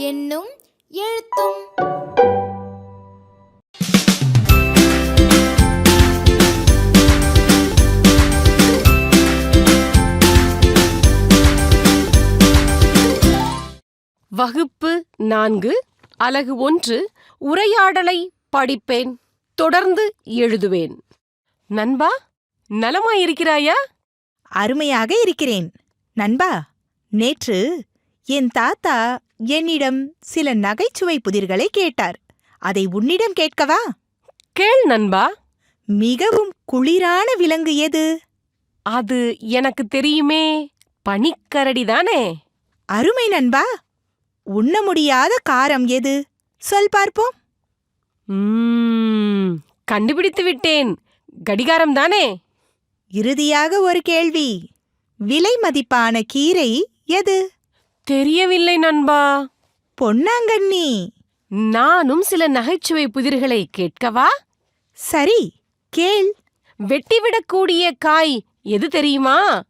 என்னும் எழுத்தும் வகுப்பு நான்கு அலகு ஒன்று உரையாடலை படிப்பேன் தொடர்ந்து எழுதுவேன். நண்பா நலமாயிருக்கிறாயா? அருமையாக இருக்கிறேன். நண்பா நேற்று என் தாத்தா என்னிடம் சில நகைச்சுவை புதிர்களை கேட்டார். அதை உன்னிடம் கேட்கவா? கேள் நண்பா. மிகவும் குளிரான விலங்கு எது? அது எனக்கு தெரியுமே பனிக்கரடிதானே அருமை நண்பா. உண்ண முடியாத காரம் எது? சொல் பார்ப்போம். கண்டுபிடித்து விட்டேன். கடிகாரம் தானே? இறுதியாக ஒரு கேள்வி. விலை மதிப்பான கீரை எது? தெரியவில்லை நண்பா. பொன்னாங்கண்ணி. நானும் சில நகைச்சுவை புதிர்களை கேட்கவா? சரி கேள். வெட்டிவிடக்கூடிய காய் எது தெரியுமா?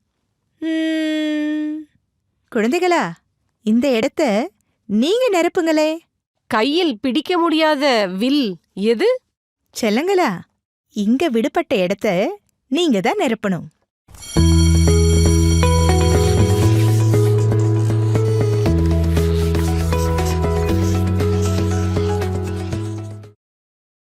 குழந்தைகளா இந்த இடத்த நீங்க நிரப்புங்களே. கையில் பிடிக்க முடியாத வில் எது? செல்லங்களா இங்க விடுபட்ட இடத்த நீங்க தான் நிரப்பணும்.